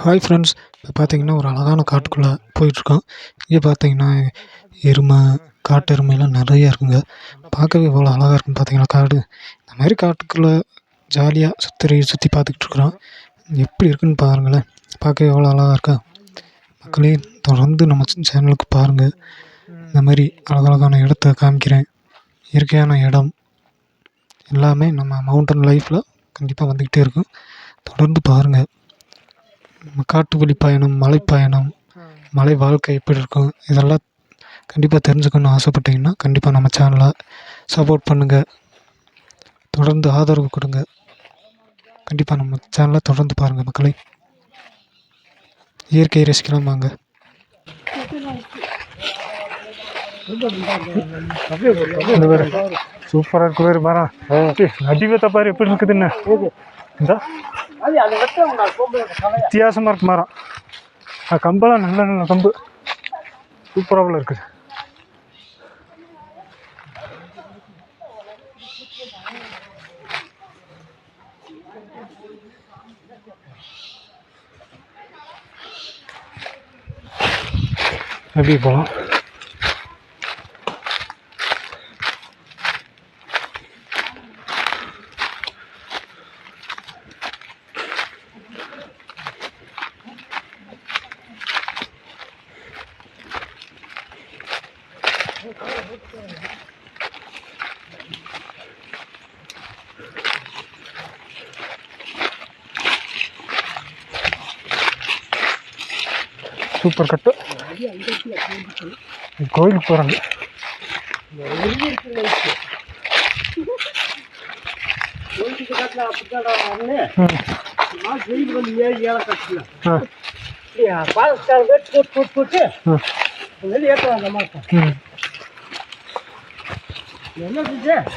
Hi friends இப்போ பார்த்தீங்கன்னா ஒரு அழகான காட்டுக்குள்ளே போயிட்டுருக்கோம். இங்கே பார்த்தீங்கன்னா எருமை காட்டு எருமைலாம் நிறைய இருக்குங்க. பார்க்கவே இவ்வளோ அழகாக இருக்கும் பார்த்தீங்களா காடு. இந்த மாதிரி காட்டுக்குள்ளே ஜாலியாக சுற்றி சுற்றி பார்த்துக்கிட்டு இருக்கிறோம். எப்படி இருக்குன்னு பாருங்களேன். பார்க்கவே எவ்வளோ அழகாக இருக்கா? மக்களே தொடர்ந்து நம்ம சேனலுக்கு பாருங்கள் இந்த மாதிரி அழகழகான இடத்த காமிக்கிறேன். இயற்கையான இடம். எல்லாமே நம்ம மவுண்டன் லைஃப்பில் கண்டிப்பாக வந்துக்கிட்டே இருக்கும். தொடர்ந்து பாருங்கள் நம்ம காட்டு வழி பயணம் மலைப்பயணம் மலை வாழ்க்கை எப்படி இருக்கும் இதெல்லாம் கண்டிப்பாக தெரிஞ்சுக்கணுன்னு ஆசைப்பட்டீங்கன்னா கண்டிப்பாக நம்ம சேனலை சப்போர்ட் பண்ணுங்கள் தொடர்ந்து ஆதரவு கொடுங்க. கண்டிப்பாக நம்ம சேனலை தொடர்ந்து பாருங்கள் மக்களை. இயற்கையை ரசிக்கலாம் வாங்க. சூப்பராக இருக்கு பேர் பாரா. அடி வைத்த பாரு எப்படி இருக்குதுன்னு? இந்த. வித்தியாசமாக இருக்கு மரம் கம்பெல்லாம் நல்ல நல்ல கம்பு. சூப்பராக இருக்குது. எப்படி போகலாம். சூப்பர் கட்டு. கோயிலுக்கு போகிறாங்க பாலஸ்கார போட்டு போட்டு போட்டு. ஏற்றுவாங்க மாட்டோம் 有没有时？